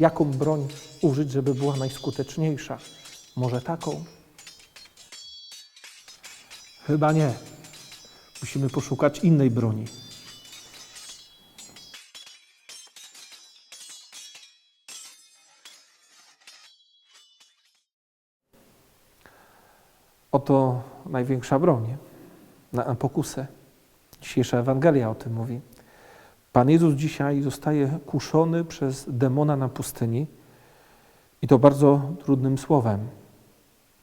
Jaką broń użyć, żeby była najskuteczniejsza? Może taką? Chyba nie. Musimy poszukać innej broni. Oto największa broń na pokusę. Dzisiejsza Ewangelia o tym mówi. Pan Jezus dzisiaj zostaje kuszony przez demona na pustyni i to bardzo trudnym słowem.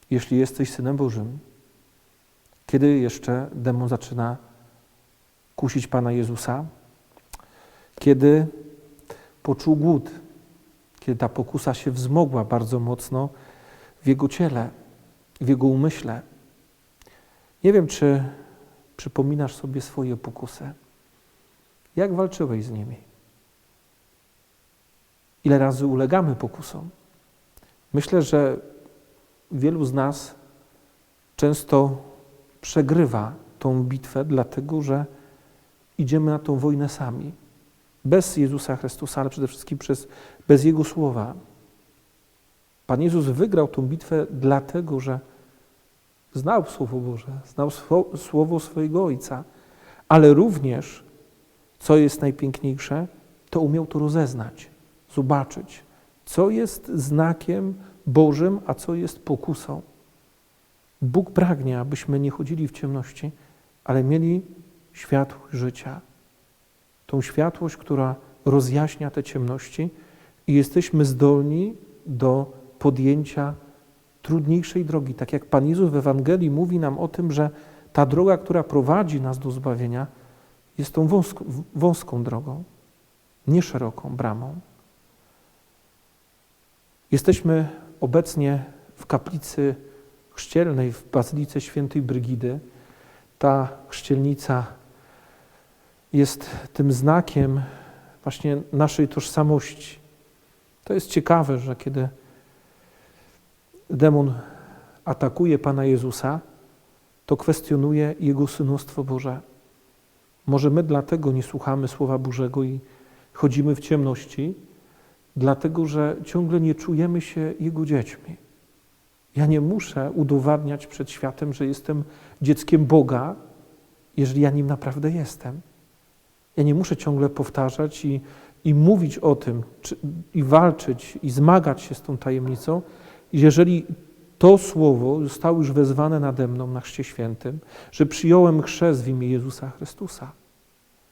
Jeśli jesteś Synem Bożym, kiedy jeszcze demon zaczyna kusić Pana Jezusa? Kiedy poczuł głód, kiedy ta pokusa się wzmogła bardzo mocno w jego ciele, w jego umyśle. Nie wiem, czy przypominasz sobie swoje pokusy. Jak walczyłeś z nimi? Ile razy ulegamy pokusom? Myślę, że wielu z nas często przegrywa tą bitwę, dlatego że idziemy na tą wojnę sami. Bez Jezusa Chrystusa, ale przede wszystkim przez, bez Jego słowa. Pan Jezus wygrał tą bitwę dlatego, że znał Słowo Boże, znał Słowo swojego Ojca, ale również, co jest najpiękniejsze, to umiał to rozeznać, zobaczyć, co jest znakiem Bożym, a co jest pokusą. Bóg pragnie, abyśmy nie chodzili w ciemności, ale mieli światłość życia. Tą światłość, która rozjaśnia te ciemności i jesteśmy zdolni do podjęcia trudniejszej drogi. Tak jak Pan Jezus w Ewangelii mówi nam o tym, że ta droga, która prowadzi nas do zbawienia, jest tą wąską, wąską drogą, nie szeroką bramą. Jesteśmy obecnie w kaplicy chrzcielnej w Bazylice Świętej Brygidy. Ta chrzcielnica jest tym znakiem właśnie naszej tożsamości. To jest ciekawe, że kiedy demon atakuje Pana Jezusa, to kwestionuje Jego synostwo Boże. Może my dlatego nie słuchamy Słowa Bożego i chodzimy w ciemności, dlatego że ciągle nie czujemy się Jego dziećmi. Ja nie muszę udowadniać przed światem, że jestem dzieckiem Boga, jeżeli ja nim naprawdę jestem. Ja nie muszę ciągle powtarzać i, i mówić o tym, czy, i walczyć, i zmagać się z tą tajemnicą, jeżeli to słowo zostało już wezwane nade mną na Chrzcie Świętym, że przyjąłem chrzest w imię Jezusa Chrystusa.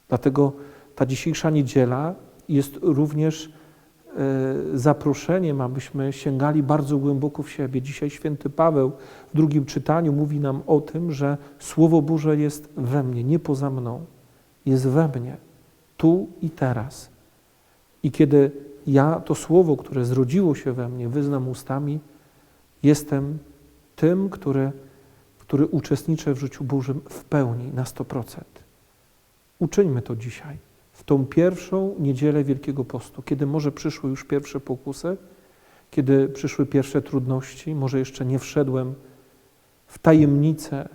Dlatego ta dzisiejsza niedziela jest również e, zaproszeniem, abyśmy sięgali bardzo głęboko w siebie. Dzisiaj święty Paweł w drugim czytaniu mówi nam o tym, że Słowo Boże jest we mnie, nie poza mną. Jest we mnie, tu i teraz. I kiedy ja to Słowo, które zrodziło się we mnie, wyznam ustami, jestem tym, który, który uczestniczy w życiu Bożym w pełni, na 100%. Uczyńmy to dzisiaj, w tą pierwszą niedzielę Wielkiego Postu, kiedy może przyszły już pierwsze pokusy, kiedy przyszły pierwsze trudności, może jeszcze nie wszedłem w tajemnicę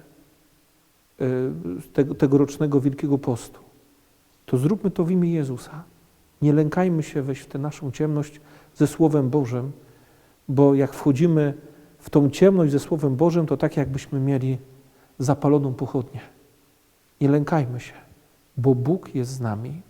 y, tego, tegorocznego Wielkiego Postu, to zróbmy to w imię Jezusa. Nie lękajmy się wejść w tę naszą ciemność ze Słowem Bożym, bo jak wchodzimy w tą ciemność ze Słowem Bożym, to tak jakbyśmy mieli zapaloną pochodnię. Nie lękajmy się, bo Bóg jest z nami.